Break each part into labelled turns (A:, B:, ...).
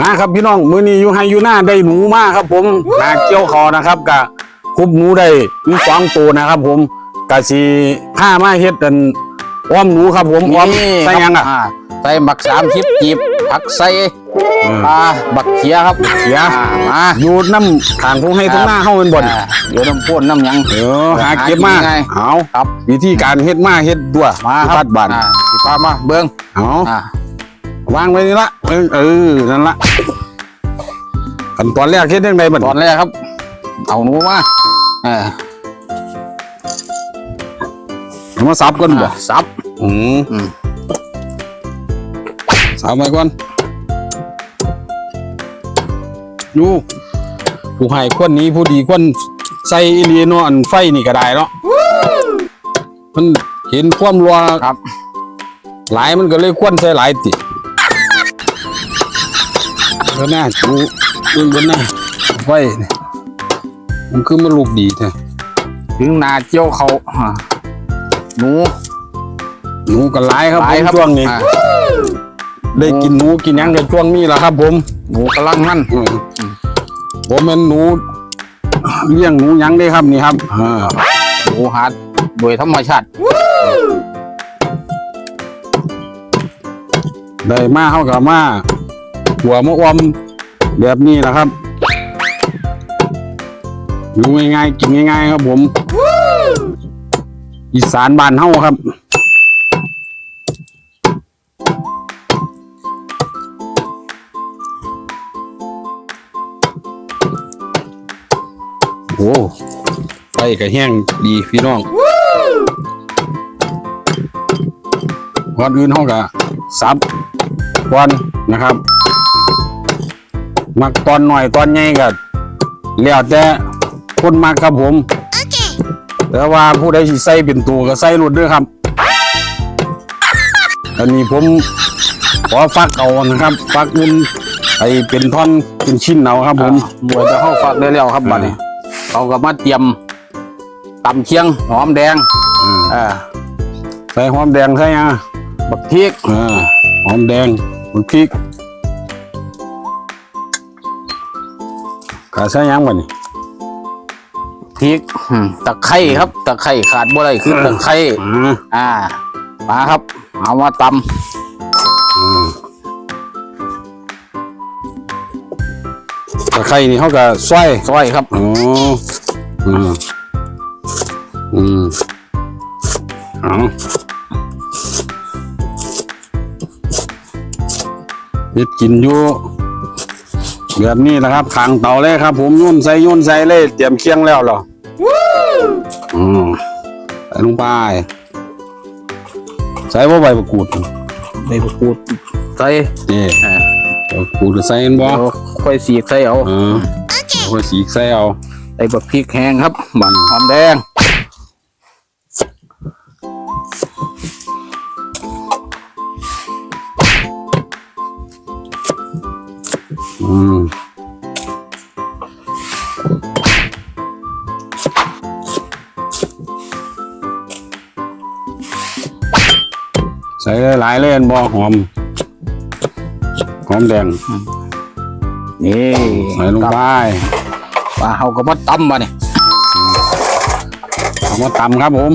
A: มาครับพี่น้องมื้อนี้อยู่ให้อยู่หน้าได้หนูมาครับ ผมหาเกี่ยวคอนะครับกะคุบหนูได้มีสองตัวนะครับ ผมกะสีผ้ามาเฮ็ดกันอ้อมหนูครับ ผมอ้อมใส่หยังอะา
B: ใส่บักสามชิปจีบผักใส่
A: อืม
B: ปลาบักเขียครับ
A: เขีย
B: อ่ามา
A: อยู่น้ำทางพงให้ตรงหน้าเฮาเป็นบ่น
B: อ่าเดี๋ยวน้ำพ่นน้ำหยัง
A: เออหาเก็บมา
B: หากินยังไง
A: เอา
B: ครับ
A: วิธีการเฮ็ดมาเฮ็ดตัว
B: มาครั
A: พัดบาน
B: อ่าสิพามาเบิ้ง
A: เอา
B: อ่า วา
A: งไว้นี่ละเออเออนั่นละขั้นตอนแรกเฮ็ดยังไงบัด
B: ตอนแรกครับ เอาหนูมาเออ
A: เอามาสับก่อนบ่
B: อ่าสับ
A: อืม
B: อืม
A: สับไว้ก่อนดูผู้ให้คนนี้ผู้ดีคนใส่อีหลีเนาะอันไฟนี่ก็ได้เนาะมันเห็นความรัว
B: ครับ
A: หลายมันก็เลยควนใส่หลายติ แล้วน่าดูดูบนหน้าไฟนี่มันคือมันลูกดีแท้
B: ถึงนาเจียวเขาอ่าหนู
A: หนูก็หลายครับ
B: ห
A: ผ
B: ลาย
A: ม
B: ครับ
A: ช่วงนี้
B: อ่า
A: ได้กินหนูกินหยังกันช่วงนี้แหละครับ ผม
B: หนูกำลังนั่น
A: อืมผมเป็นหนูเลี้ยงหนูหยังได้ครับนี่ครับอ่า
B: หนูหาโดยธรรมชาติ
A: ได้มาเข้ากับมา หัวมะอมแบบนี้แหละครับดูง่ายๆกินง่ายๆครับผม อีสานบานเฮาครับโอ้ไฟก็แห้งดีพี่น้องก่อนอื่นเฮาก็ซับก่อนนะครับ มักตอนหน่อยตอนใหญ่ก็แล้วแต่คนมักครับผมแต่ว่าผู้ใดสิใส่เป็นตัวก็ใส่รถด้วยครับอันนี้ผมขอฟักเอานะครับ ฟักมันไอเป็นท่อนเป็นชิ้นเอาครับ ผม
B: หมวยจะเข้าฟักได้แล้วครับบัดนี้เขาก็มาเตรียมตำเคียงหอมแดง
A: อืม
B: เอ่า
A: ใส่หอมแดงใส่ยัง
B: บักพริก
A: อ่าหอมแดงบักพริก ใส่ยังบ่นี่
B: พริกอืมตะไคร้ครับตะไคร้ขาดบ่ได้คือตะไคร้
A: อ่า
B: อ่ามาครับ เอามาต
A: อืมตะไคร้นี่เขาก็ซอยำ
B: ซอยครับ
A: อ๋ออืมอืมเอาเฮ็ดกินอยู่ แบบนี้นะครับขางเตาเลยครับ ผมโยุ่นใส่โยุ่นใส่เลย เตรียมเคียงแล้วเหรออืมใส่ลงไปใส่ว่าใบประกูด
B: ใบมะกรูดใส่
A: นี่
B: อ่า
A: ใบประกูดใส่กันบ่
B: เดี๋ยวค่อยสีกใส่เอา
A: เออเอาไปสีกใส่เอา
B: ใส่บักพริกแห้งครับบันหอมแดง
A: อืมใส่หลายๆเลยอันบ่หอม หอมแดง
B: นี่
A: ใส่ลงไป
B: ปลาเฮาก็มาตำมาเนี่ย
A: เอามาตำครับผม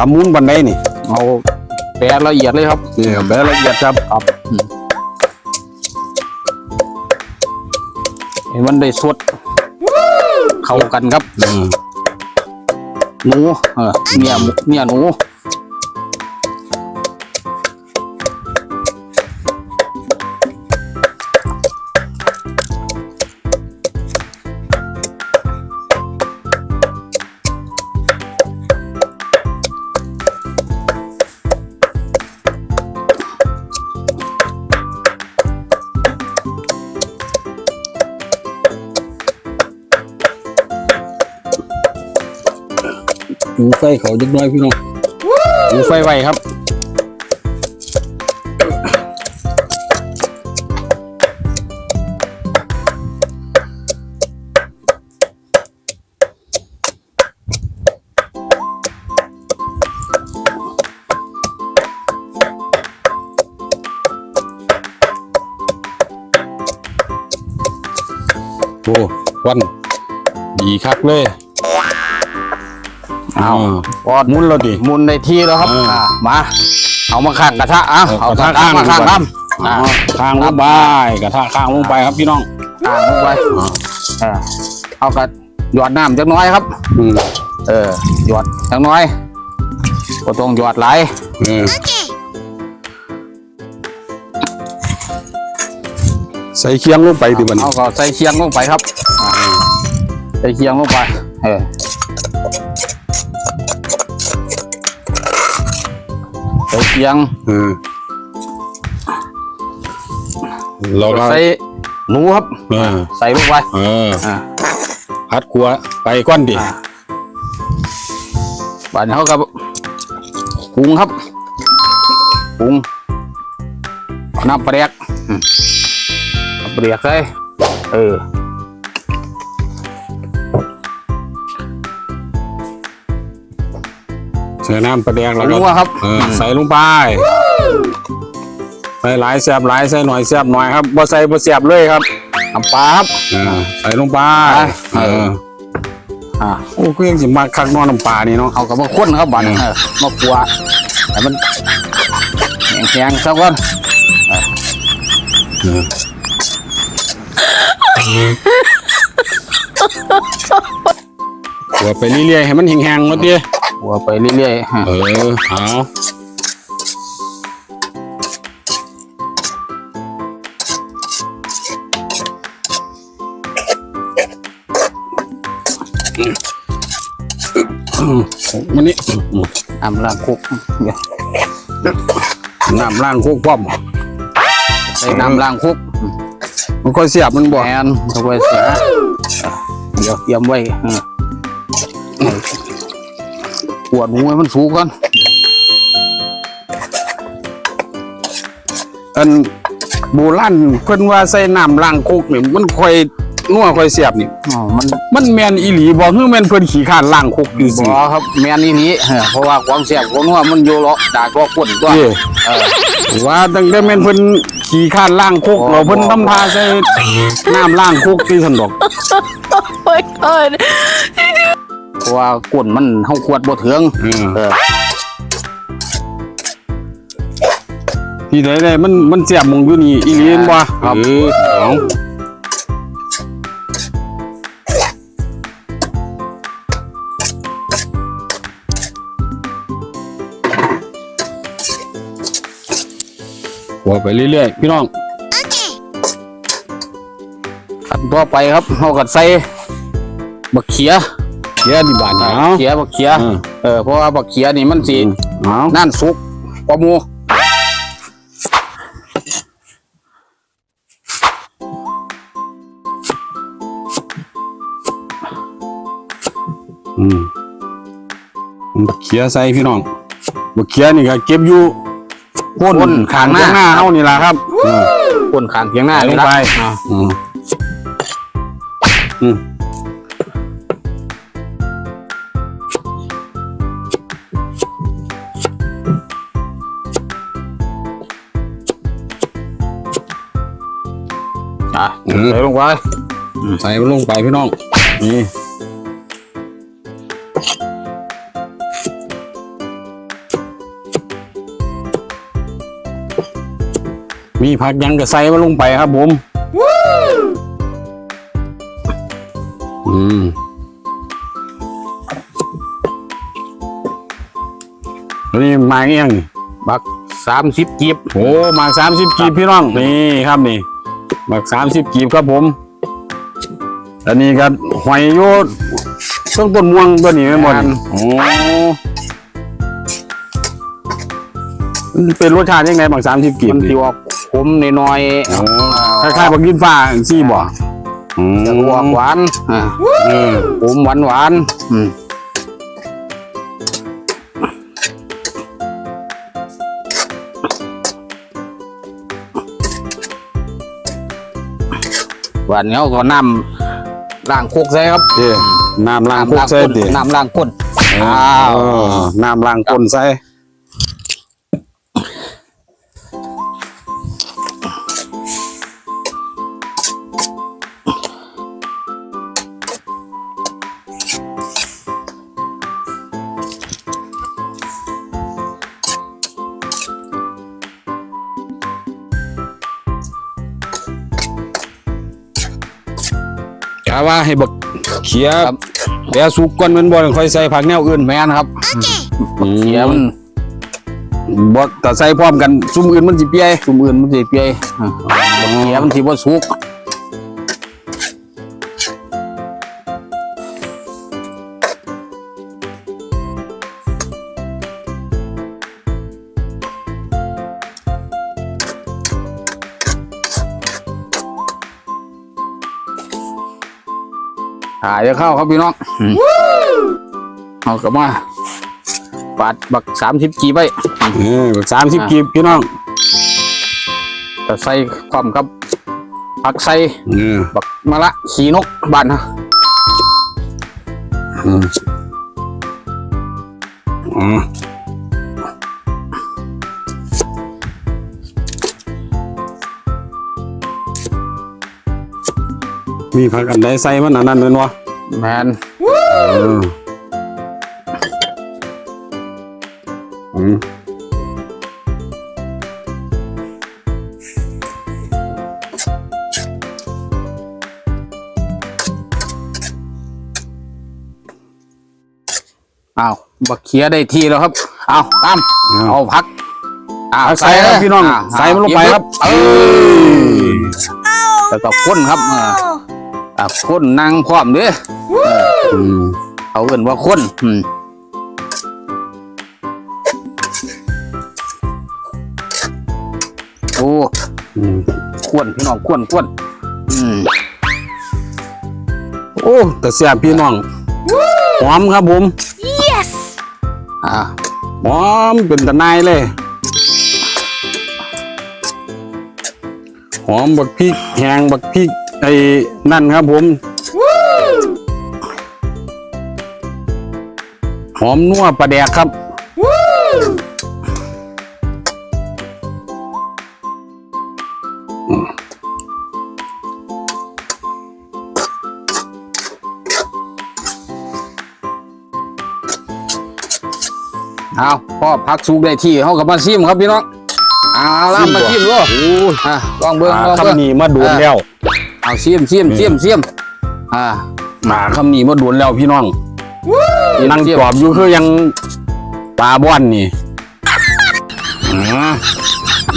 A: ตำมุ้นบันไดนี่
B: เอาแปะละเอียดเลยครับ
A: นี่แบบละเอียดครับ
B: ครับอืมให้มันได้สดเข้ากันครับ
A: อืม
B: หนูเออเมียหมูเมียหนู
A: หมูไฟเขาเล็กน้อยพี่น้องหมูไฟไวครับโอ้วันดีครับเลย
B: เอา
A: อ่า
B: พอ
A: หมุนแล้วดิ
B: หมุนในที่แล้วครับ
A: เอออ่า
B: มา เอามาข้างกระทะอะ
A: เออ
B: เอา
A: ก
B: ก
A: ระ
B: ระ
A: ทะ
B: ทะมา
A: ข้า
B: ข้างง
A: ก่อน
B: น้ำอ่า
A: ข้างลงไปกระทะข้างลงไปครับพี่น้อง
B: ข้างลงไปเออเอากระหยอดน้ำจักหน้อยครับ
A: อืม
B: เออหยอดจักหน้อยก็ต้องหยอดหลาย
A: เออใส่เคียงลงไปดิบัดน
B: เอาก็ใส่เคียงลงไปครับอ่าใส่เคียงลงไป เออ ยง
A: เออเราก็
B: ใส่หนูครับ
A: เออ
B: ใส่ลงไป
A: เออ
B: อ่า
A: พัดขัวไปก้อนดิ
B: อ่าบานนี้เขากับปรุงครับปรุงเอาน้ำปลาแดกอืมน้ำปลาแดกใส่เออ
A: ใส่น้ำปลาแดก
B: ป
A: แล้ว
B: รุ
A: ก็
B: งว่าครับ
A: เออใส่ลงไปใส่หลายแสบหลายใส่หน่อยแสบหน่อยครับบ่ใส่บ่แสบเลยครับ
B: น้ำปลาครับ
A: เออใส่ลงไป
B: เอ
A: เอ
B: อ
A: อ
B: อ่า
A: โอ้ก็ยังสิมาคักนอนน้ำปลานี่เนาะ
B: เอากับมาข้นครับบานนี้เออมาขัวให้มันแข็งๆสักวัน
A: เออขัวไปเรื่อยๆให้มันแห้งๆมาดิ
B: ขัวไปเรื่อยๆฮะ
A: เออเอาอืมมันนี่อืม
B: น้ำล้างคุกเดี๋ยว
A: น้ำล้างโคกป้อม
B: ใส่น้ำล้างคุก
A: มันค่อยเสียบมันบ่
B: แอนเอาไว้เสียเดี๋ยวเตรียมไว้เออข วดหนูให้มันสูงก่อน
A: อันโบราณเพิ่นว่าใส่น้ำล้างโคกนี่มันค่อยนัวค่อยเสียบนี่
B: อ๋อมัน
A: มันแม่นอีหลีบ่คือแม่นเพิ่นขี้ข้านล้างโคกอยู่สิ
B: บ่ครับแมนนี่นี้เออเพราะว่าความเสียบของนัวมันอยู่เลาะดากก็ปุ่นตัว
A: เด้
B: เออ
A: ว่าตั้งแต่แม่นเพิ่นขี้ข้านล้างโคก
B: อ๋อ
A: เราเพิ่นทำท่าใส่น้ำล้างโคกที่ซั่นดอก
C: Oh my god.
B: เพราะว่าก้นมันเฮาขวดบ่ถึง
A: เออ
B: เออ
A: ที่ใดได้มันมันเสียบหมองอยู่นี่อีหลีแม่นบ่
B: ครับ
A: เออเอาหัวไปเรื่อยๆพี่น้อง
B: อันต่อไปครับเฮาก็ใส่บักเขีย
A: เดี๋ยวดิบาดเนี่ยเอา
B: เขียบักเขีย
A: เออ
B: เออเพราะว่าบักเขียนี่มันสิ
A: เอา
B: นั่นสุกกว่าหมู
A: อืมบักเขียใส่พี่น้องบักเขียนี่ก็เก็บอยู่โพ่นข้างหน้าหน้าเฮานี่ล่ะครับอืม
B: ก้นข้างเพียงหน้า
A: ใส่ลง
B: นี่ละ
A: ไป
B: อ่า
A: อืมอืม
B: ใส่ลงไป
A: ใส่มันลงไปพี่น้อง นี่มีผักหยังก็ใส่มันลงไปครับผม อืมแล้วนี่มาเงี้ยง
B: บักสามสิบกีบ
A: โอ้หมากสามสิบกีบพี่น้อง นี่ครับนี่ หมากสามสิบกีบครับผม อันนี้ก็หอยโยดต้นต้นม่วงตัวนี้ไม่หมดโอ้มันเป็นรสชาติยังไงหมากสามสิบกีบ
B: มัน
A: นี่
B: สิออกขมน้อยๆ
A: โอ้คล้ายๆบักดินฟ้าซี่บ่อืม
B: จะออกหวานอ่า
A: เออ
B: ขมหวานหวานๆอืม วานเนี้ยก็น้ำล้างโคกใส่ครับ
A: เด้น้ำล้างพวก
B: น้ำล้าง
A: ใส่
B: ก้น
A: ดิ
B: น้ำล้างก้น
A: อ้า
B: อ้าว
A: วน้ำล้างก้นใส่ ว่าให้บักเขีย
B: ครับ
A: เดี๋ยวสุกก่อนแมันบ่ค่อยใส่ผักแนวอื่น
B: แม่นครับ
A: อืม
B: เขียมัน
A: บ่ถ้าใส่พร้อมกันซุมอื่นมันสิเปีย
B: ซุมอื่นมันสิเปียอะบักเขียมันสิบ่สุก หาจะเข้าครับพี่น้องเอากลับมาปาดบักสามสิบกีไป
A: เออบัก30กีบพี่น้อง
B: แต่ใส่ความครับผักใส่
A: เออ
B: บักมะละขีนกบ้านนะ
A: อืม มีผักอันใดใส่มันอันนั้นแม่นบ่
B: แมน
A: เอออืม
B: อ้าวบักเขียได้ทีแล้วครับเอาตามเอาผักอ่า
A: เอาใส่ครับ
B: เลย
A: พี่น้องาใส่มันลงไปครับ
B: เออแล้วก็ข้นครับเอออ่าข้นนางพร้อมเด้อ
A: อืม
B: เขาเอื่นว่าข้นอืมโอ้
A: อืม
B: ข้วนพี่น้องข้วนข้วนอืม
A: โอ้แต่เสียบพี่น้องหอมครับผม
C: Yes!
B: อ่า
A: หอมเป็นตะนายเลยหอมบักพริกแห้งบักพริก ไอ้นั่นครับผม หอมนัวปลาแดกครับ
B: เอาพ่อพักสุกได้ที่เขากับมาซิมครับพี่น้องเอาล่ะมาซิมด้วย
A: โอ้ย
B: อะลองเบิ้ง
A: หา
B: ลองเบิ้ง
A: คำนี้มาโดนแล้ว
B: เอาซิมซิมซิมซิมอ่า
A: หาคำนี้มาโดนแล้วพี่น้องนั่งจอบอยู่คือยังปลาบ้อนนี่อ่า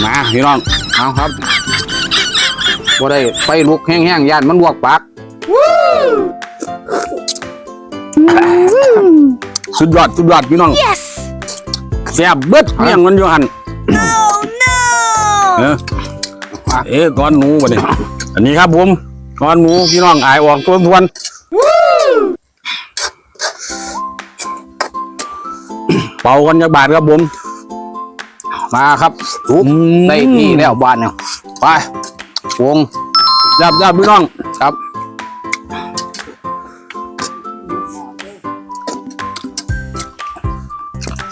A: มาพี่น้อง
B: เอาครับบ่ได้ไฟลุกแห้งๆย่านมันลวกปาก
A: สุดยอดสุดยอดพี่น้อง
C: Yes!
A: แซ่บเบิดเมี่ยงมันอยู่หัน
C: Oh no!
A: เออเอ๊ะก้อนหนูวะเนี่ย อันนี้ครับผมก้อนหนูพี่น้องอายออกตัวทวนเป่ากันจากบาทครับผม
B: มาครับสุกได้ที่แล้วบ้านเนี่ยไปวง
A: ยับยับพี่น้อง
B: ครับ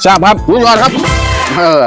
A: ทราบครับ
B: สุดยอดครับ เออ